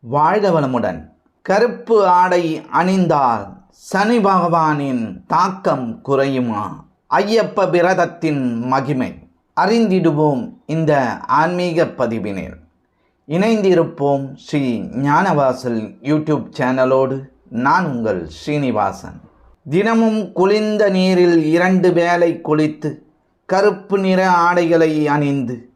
வாழ்க வளமுடன் கருப்பு ஆடை அணிந்தால் சனி பகவானின் தாக்கம் குறையுமா? ஐயப்ப விரதத்தின் மகிமை. அறிந்திடுவோம் இந்த ஆன்மீக பதிவினில். இணைந்திருப்போம் ஸ்ரீ ஞானவாசல் யூடியூப் சேனலோடு நான் உங்கள் ஸ்ரீனிவாசன். தினமும் குளிர்ந்த நீரில் இரண்டு வேளை குளித்து கருப்பு நிற ஆடைகளை அணிந்து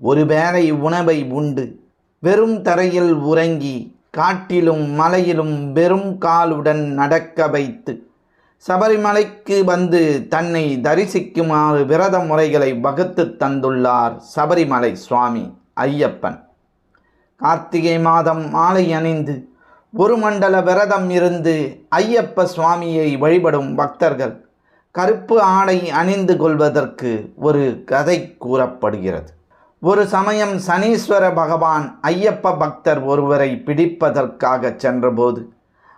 ஒரு வேளை உணவை உண்டு. வெறும் தரையில் உறங்கி காட்டிலும் மலையிலும் வெறும் காலுடன் நடக்க வைத்து சபரிமலைக்கு வந்து தன்னை தரிசிக்குமாறு விரத முறைகளை வகுத்து தந்துள்ளார் சபரிமலை சுவாமி ஐயப்பன். கார்த்திகை மாதம் மாலை அணிந்து ஒரு மண்டல விரதம் இருந்து ஐயப்ப சுவாமியை வழிபடும் பக்தர்கள் கருப்பு ஆடை அணிந்து கொள்வதற்கு ஒரு கதை கூறப்படுகிறது. ஒரு சமயம் சனீஸ்வர பகவான் ஐயப்ப பக்தர் ஒருவரை பிடிப்பதற்காக சென்றபோது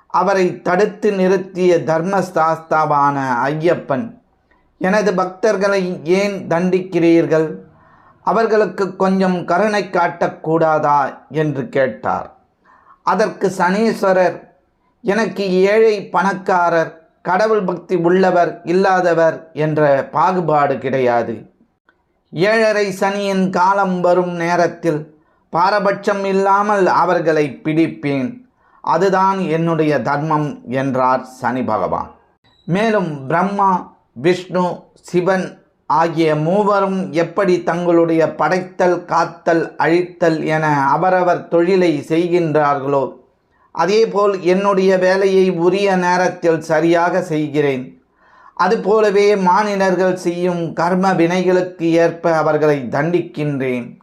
அவரை தடுத்து நிறுத்திய தர்மசாஸ்தாவான ஐயப்பன் எனது பக்தர்களை ஏன் தண்டிக்கிறீர்கள்? அவர்களுக்கு கொஞ்சம் கருணை காட்டக்கூடாதா என்று கேட்டார். அதற்கு சனீஸ்வரர் எனக்கு ஏழை பணக்காரர் கடவுள் பக்தி உள்ளவர் இல்லாதவர் என்ற பாகுபாடு கிடையாது. ஏழரை சனியின் காலம் வரும் நேரத்தில் பாரபட்சம் இல்லாமல் அவர்களை பிடிப்பேன். அதுதான் என்னுடைய தர்மம் என்றார் சனி பகவான். மேலும் பிரம்மா விஷ்ணு சிவன் ஆகிய மூவரும் எப்படி தங்களுடைய படைத்தல் காத்தல் அழித்தல் என அவரவர் தொழிலை செய்கின்றார்களோ அதேபோல் என்னுடைய வேலையை உரிய நேரத்தில் சரியாக செய்கிறேன். அதுபோலவே மாநிலர்கள் செய்யும் கர்ம வினைகளுக்கு ஏற்ப அவர்களை தண்டிக்கின்றேன்.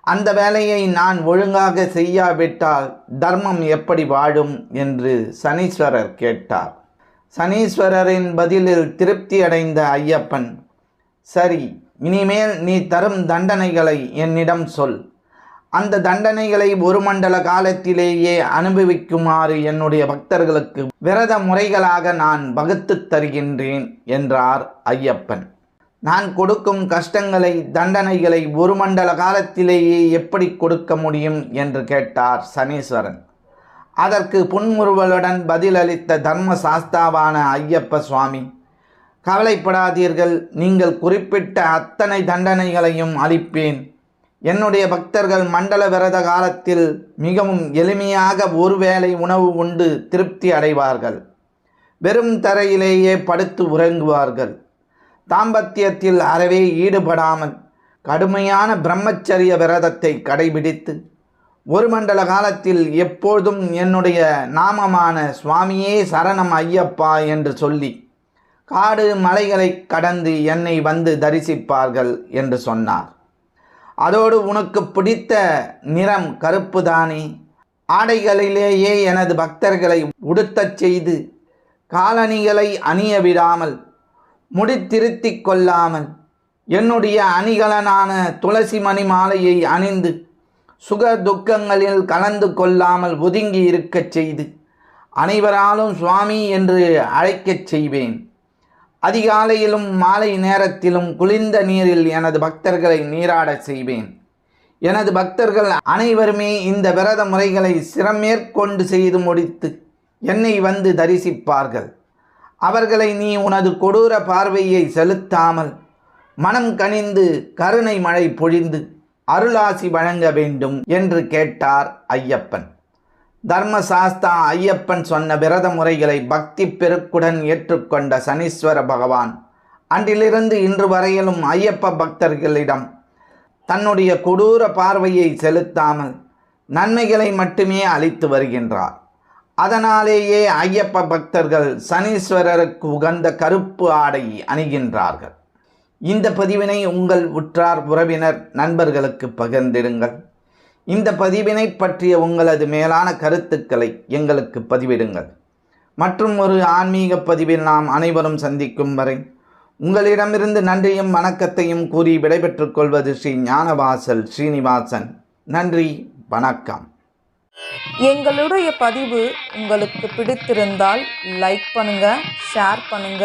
அந்த வேலையை நான் ஒழுங்காக செய்யாவிட்டால் தர்மம் எப்படி வாழும்? என்று சனீஸ்வரர் கேட்டார். சனீஸ்வரரின் பதிலில் திருப்தி அடைந்த ஐயப்பன் சரி இனிமேல் நீ தரும் தண்டனைகளை என்னிடம் சொல். அந்த தண்டனைகளை ஒரு மண்டல காலத்திலேயே அனுபவிக்குமாறு என்னுடைய பக்தர்களுக்கு விரத முறைகளாக நான் வகுத்து தருகின்றேன் என்றார் ஐயப்பன். நான் கொடுக்கும் கஷ்டங்களை தண்டனைகளை ஒரு மண்டல காலத்திலேயே எப்படி கொடுக்க முடியும்? என்று கேட்டார் சனீஸ்வரன். அதற்கு புன்முறுவலுடன் பதிலளித்த தர்ம சாஸ்தாவான ஐயப்ப சுவாமி கவலைப்படாதீர்கள் நீங்கள் குறிப்பிட்ட அத்தனை தண்டனைகளையும் அளிப்பேன். என்னுடைய பக்தர்கள் மண்டல விரத காலத்தில் மிகவும் எளிமையாக ஒருவேளை உணவு உண்டு திருப்தி அடைவார்கள். வெறும் தரையிலேயே படுத்து உறங்குவார்கள். தாம்பத்தியத்தில் அறவே ஈடுபடாமல் கடுமையான பிரம்மச்சரிய விரதத்தை கடைபிடித்து ஒரு மண்டல காலத்தில் எப்பொழுதும் என்னுடைய நாமமான சுவாமியே சரணம் ஐயப்பா என்று சொல்லி காடு மலைகளை கடந்து என்னை வந்து தரிசிப்பார்கள் என்று சொன்னார். அதோடு உனக்கு பிடித்த நிறம் கருப்பு தானே. ஆடைகளிலேயே எனது பக்தர்களை உடுத்தச் செய்து காலணிகளை அணிய விடாமல் முடித்திருத்தி கொள்ளாமல் என்னுடைய அணிகலனான துளசி மணி மாலையை அணிந்து சுக துக்கங்களில் கலந்து கொள்ளாமல் ஒதுங்கி இருக்கச் செய்து அனைவராலும் சுவாமி என்று அழைக்கச் செய்வேன். அதிகாலையிலும் மாலை நேரத்திலும் குளிர்ந்த நீரில் எனது பக்தர்களை நீராடச் செய்வேன். எனது பக்தர்கள் அனைவருமே இந்த விரத முறைகளை சிரமேற்கொண்டு செய்து முடித்து என்னை வந்து தரிசிப்பார்கள். அவர்களை நீ உனது கொடூர பார்வையை செலுத்தாமல் மனம் கனிந்து கருணை மழை பொழிந்து அருளாசி வழங்க வேண்டும் என்று கேட்டார் ஐயப்பன். தர்மசாஸ்தா ஐயப்பன் சொன்ன விரத முறைகளை பக்தி பெருக்குடன் ஏற்றுக்கொண்ட சனீஸ்வர பகவான் அன்றிலிருந்து இன்று வரையிலும் ஐயப்ப பக்தர்களிடம் தன்னுடைய கொடூர பார்வையை செலுத்தாமல் நன்மைகளை மட்டுமே அளித்து வருகின்றார். அதனாலேயே ஐயப்ப பக்தர்கள் சனீஸ்வரருக்கு உகந்த கருப்பு ஆடை அணிகின்றார்கள். இந்த பதிவினை உங்கள் உற்றார் உறவினர் நண்பர்களுக்கு பகிர்ந்திடுங்கள். இந்த பதிவினை பற்றிய உங்களது மேலான கருத்துக்களை எங்களுக்கு பதிவிடுங்கள். மற்றும் ஒரு ஆன்மீக பதிவில் நாம் அனைவரும் சந்திக்கும் வரை உங்களிடமிருந்து நன்றியும் வணக்கத்தையும் கூறி விடைபெற்றுக் கொள்வது ஸ்ரீ ஞானவாசல் ஸ்ரீனிவாசன். நன்றி வணக்கம். எங்களுடைய பதிவு உங்களுக்கு பிடித்திருந்தால் லைக் பண்ணுங்க ஷேர் பண்ணுங்க